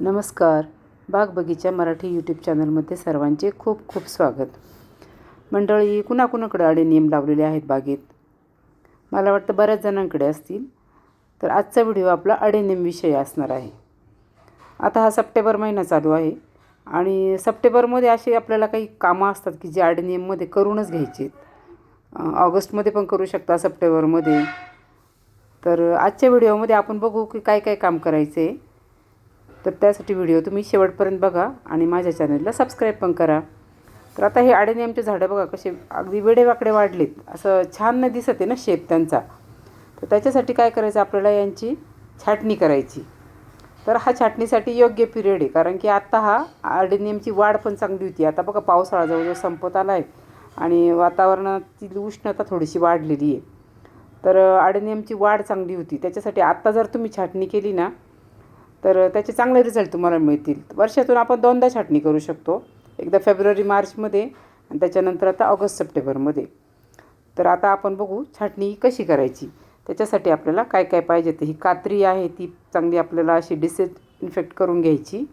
नमस्कार. बाग बगीचा मराठी यूट्यूब चॅनलमध्ये सर्वांचे खूप खूप स्वागत. मंडळी कुणाकुणाकडे अडेनियम लावलेले आहेत बागेत? मला वाटतं बऱ्याच जणांकडे असतील. तर आजचा व्हिडिओ आपला अडेनियम विषयी असणार आहे. आता हा सप्टेंबर महिना चालू आहे आणि सप्टेंबरमध्ये असे आपल्याला काही कामं असतात की जे अडेनियममध्ये करूनच घ्यायचे आहेत. ऑगस्टमध्ये पण करू शकता सप्टेंबरमध्ये. तर आजच्या व्हिडिओमध्ये आपण बघू की काय काय काम करायचं. आहे तर त्यासाठी व्हिडिओ तुम्ही शेवटपर्यंत बघा आणि माझ्या चॅनलला सबस्क्राईब पण करा. तर आता हे आडेनियमचे झाडं बघा कसे अगदी वेडेवाकडे वाढलेत. असं छान न दिसत आहे ना शेप त्यांचा. तर त्याच्यासाठी काय करायचं आपल्याला यांची छाटणी करायची. तर हा छाटणीसाठी योग्य पिरियड आहे. कारण की आत्ता हा आडेनियमची वाढ पण चांगली होती. आता बघा पावसाळा जवळजवळ संपत आला आहे आणि वातावरणातील उष्णता थोडीशी वाढलेली आहे. तर आडेनियमची वाढ चांगली होती. त्याच्यासाठी आत्ता जर तुम्ही छाटणी केली ना तर त्याचे चांगले रिझल्ट तुम्हाला मिळतील. वर्षातून आपण दोनदा छाटणी करू शकतो. एकदा फेब्रुवारी मार्चमध्ये आणि त्याच्यानंतर आता ऑगस्ट सप्टेंबरमध्ये. तर आता आपण बघू छाटणी कशी करायची? त्याच्यासाठी आपल्याला काय काय पाहिजे? ते ही कात्री आहे ती चांगली आपल्याला अशी डिसइन्फेक्ट करून घ्यायची.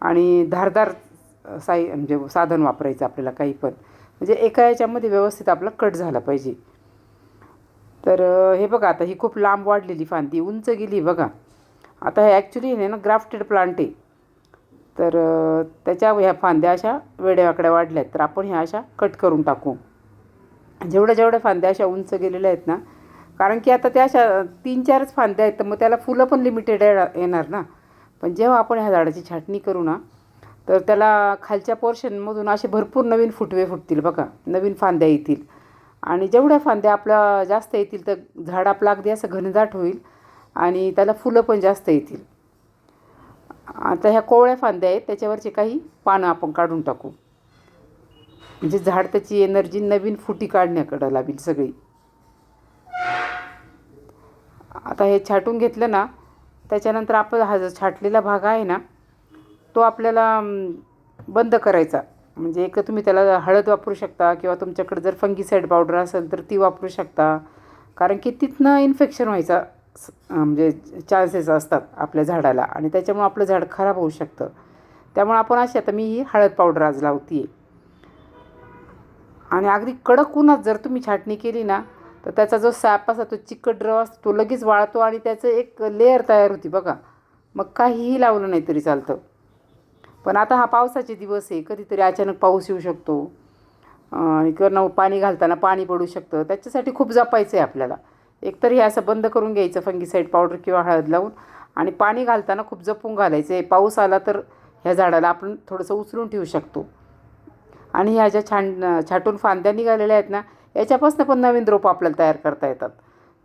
आणि धारदार साई म्हणजे साधन वापरायचं आपल्याला काही पण. म्हणजे एका याच्यामध्ये व्यवस्थित आपला कट झाला पाहिजे. तर हे बघा आता ही खूप लांब वाढलेली फांदी उंच गेली बघा. आता हे ॲक्च्युली हे ना ग्राफ्टेड प्लांट आहे. तर त्याच्या ह्या फांद्या अशा वेड्यावाकड्या वाढल्या आहेत तर आपण ह्या अशा कट करून टाकू. जेवढ्या जेवढ्या फांद्या अशा उंच गेलेल्या आहेत ना कारण की आता त्या अशा तीन चारच फांद्या आहेत तर मग त्याला फुलं पण लिमिटेड येणार ना. पण जेव्हा आपण ह्या झाडाची छाटणी करू ना तर त्याला खालच्या पोर्शनमधून असे भरपूर नवीन फुटवे फुटतील बघा. नवीन फांद्या येतील. आणि जेवढ्या फांद्या आपल्या जास्त येतील तर झाड आपलं अगदी असं घनदाट होईल. आणि त्याला फुलं पण जास्त येतील. आता ह्या कोवळ्या फांद्या आहेत त्याच्यावरचे काही पानं आपण काढून टाकू. म्हणजे झाड त्याची एनर्जी नवीन फुटी काढण्याकडं लागेल सगळी. आता हे छाटून घेतलं ना त्याच्यानंतर आपण हा जो छाटलेला भाग आहे ना तो आपल्याला बंद करायचा. म्हणजे एक तुम्ही त्याला हळद वापरू शकता किंवा तुमच्याकडे जर फंगीसाईड पावडर असेल तर ती वापरू शकता. कारण की तिथनं इन्फेक्शन व्हायचा. म्हणजे चान्सेस असतात आपल्या झाडाला. आणि त्याच्यामुळं आपलं झाड खराब होऊ शकतं. त्यामुळे आपण अशी आता मी ही हळद पावडर आज लावते आहे आणि अगदी कडक उन्हात जर तुम्ही छाटणी केली ना तर त्याचा जो सॅप असा तो चिकट द्रव असतो तो लगेच वाळतो आणि त्याचं एक लेअर तयार होती बघा. मग काहीही लावलं नाही तरी चालतं. पण आता हा पावसाचे दिवस आहे कधीतरी अचानक पाऊस येऊ शकतो. किंवा पाणी घालताना पाणी पडू शकतं. त्याच्यासाठी खूप जपायचं आहे आपल्याला. एकतर हे असं बंद करून घ्यायचं फंगीसाईड पावडर किंवा हळद लावून. आणि पाणी घालताना खूप जपून घालायचं. आहे पाऊस आला तर ह्या झाडाला आपण थोडंसं उचलून ठेवू शकतो. आणि ह्या ज्या छान छाटून फांद्या निघालेल्या आहेत ना याच्यापासून पण नवीन रोपं आपल्याला तयार करता येतात.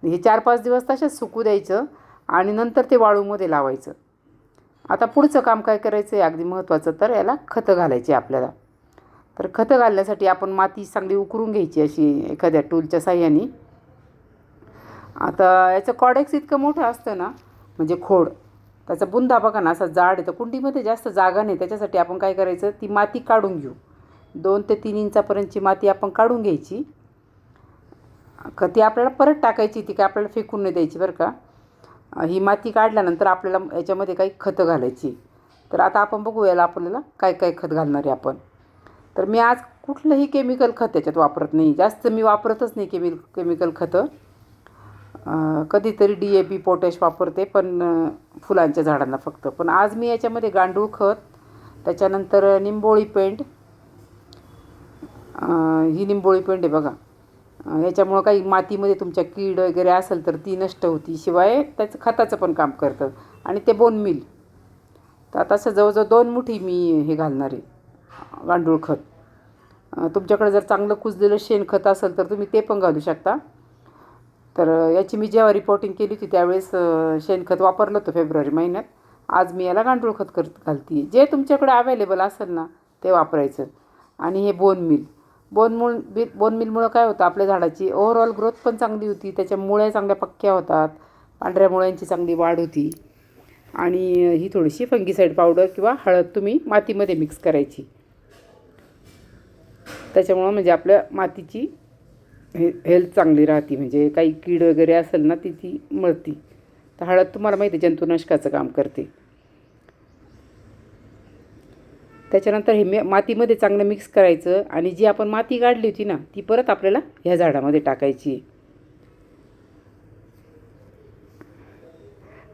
हे चार पाच दिवस तशाच सुकू द्यायचं आणि नंतर ते वाळूमध्ये लावायचं. आता पुढचं काम काय करायचं आहे अगदी महत्त्वाचं तर याला खतं घालायची आपल्याला. तर खतं घालण्यासाठी आपण माती चांगली उकरून घ्यायची अशी एखाद्या टूलच्या साह्याने. आता याचं कॉडेक्स इतकं मोठं असतं ना म्हणजे खोड. त्याचा बुंदा बघा ना असा जाड आहे. तर कुंडीमध्ये जास्त जागा नाही. त्याच्यासाठी आपण काय करायचं? ती माती काढून घेऊ. दोन ते तीन इंचापर्यंतची माती आपण काढून घ्यायची. क ती आपल्याला परत टाकायची ती काय आपल्याला फेकून नाही द्यायची बरं का? ही माती काढल्यानंतर आपल्याला याच्यामध्ये काही खतं घालायची. तर आता आपण बघू याला आपल्याला काय काय खत घालणार आहे आपण. तर मी आज कुठलंही केमिकल खत त्याच्यात वापरत नाही. जास्त मी वापरतच नाही केमि केमिकल खतं. कधीतरी डी ए पी पोटॅश वापरते पण फुलांच्या झाडांना फक्त. पण आज मी याच्यामध्ये गांडूळ खत त्याच्यानंतर निंबोळी पेंट ही निंबोळी पेंट आहे बघा. याच्यामुळं काही मातीमध्ये तुमच्या कीड वगैरे असेल तर ती नष्ट होती. शिवाय त्याचं खताचं पण काम करतं. आणि ते बोन मिल तर आता असं जवळजवळ दोन मुठी मी हे घालणार आहे गांडूळ खत. तुमच्याकडे जर चांगलं कुजलेलं शेणखत असेल तर तुम्ही ते पण घालू शकता. तर याची मी जेव्हा रिपोर्टिंग केली होती त्यावेळेस शेणखत वापरलं होतं फेब्रुवारी महिन्यात. आज मी याला गांडूळ खत करत घालते जे तुमच्याकडे अवेलेबल असेल ना ते वापरायचं. आणि हे बोन मिल बोन मूळ बी बोन मिलमुळं काय होतं आपल्या झाडाची ओव्हरऑल ग्रोथ पण चांगली होती त्याच्या मुळ्या चांगल्या पक्क्या होतात पांढऱ्या मुळ्यांची चांगली वाढ होती. आणि ही थोडीशी फंगीसाईड पावडर किंवा हळद तुम्ही मातीमध्ये मिक्स करायची. त्याच्यामुळं म्हणजे आपल्या मातीची हे हेल्थ चांगली राहते म्हणजे काही कीड वगैरे असेल ना ती ती मळती तर हळद तुम्हाला माहिती आहे जंतुनाशकाचं काम करते. त्याच्यानंतर हे मे मातीमध्ये चांगलं मिक्स करायचं आणि जी आपण माती काढली होती ना ती परत आपल्याला ह्या झाडामध्ये टाकायची.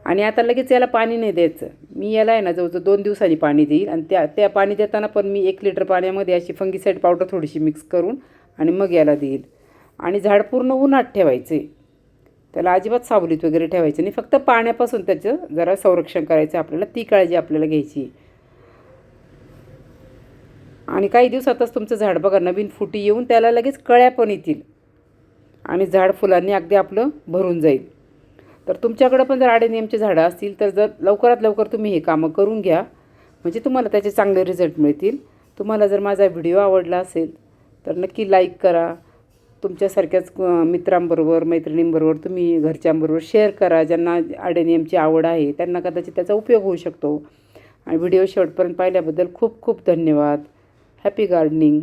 आणि आता लगेच याला पाणी नाही द्यायचं. मी याला आहे ना जवळजवळ दोन दिवसांनी पाणी देईल आणि त्या त्या पाणी देताना पण मी एक लिटर पाण्यामध्ये अशी फंगीसाईड पावडर थोडीशी मिक्स करून आणि मग याला देईल. आणि झाड पूर्ण उन्हात ठेवायचे. त्याला अजिबात सावलीत वगैरे ठेवायचं नाही. फक्त पाण्यापासून त्याचं जरा संरक्षण करायचं आपल्याला. ती काळजी आपल्याला घ्यायची आणि काही दिवसातच तुमचं झाड बघा नवीन फुटी येऊन त्याला लगेच कळ्या पण येतील. आणि झाड फुलांनी अगदी आपलं भरून जाईल. तर तुमच्याकडं पण जर आडेनियमचे झाडं असतील तर जर लवकरात लवकर तुम्ही हे कामं करून घ्या. म्हणजे तुम्हाला त्याचे चांगले रिझल्ट मिळतील. तुम्हाला जर माझा व्हिडिओ आवडला असेल तर नक्की लाईक करा. तुमच्यासारख्याच मित्रांबरोबर मैत्रिणींबरोबर तुम्ही घरच्यांबरोबर शेअर करा. ज्यांना आडेनियमची आवड आहे त्यांना कदाचित त्याचा उपयोग होऊ शकतो. आणि व्हिडिओ शेवटपर्यंत पाहिल्याबद्दल खूप खूप धन्यवाद. Happy gardening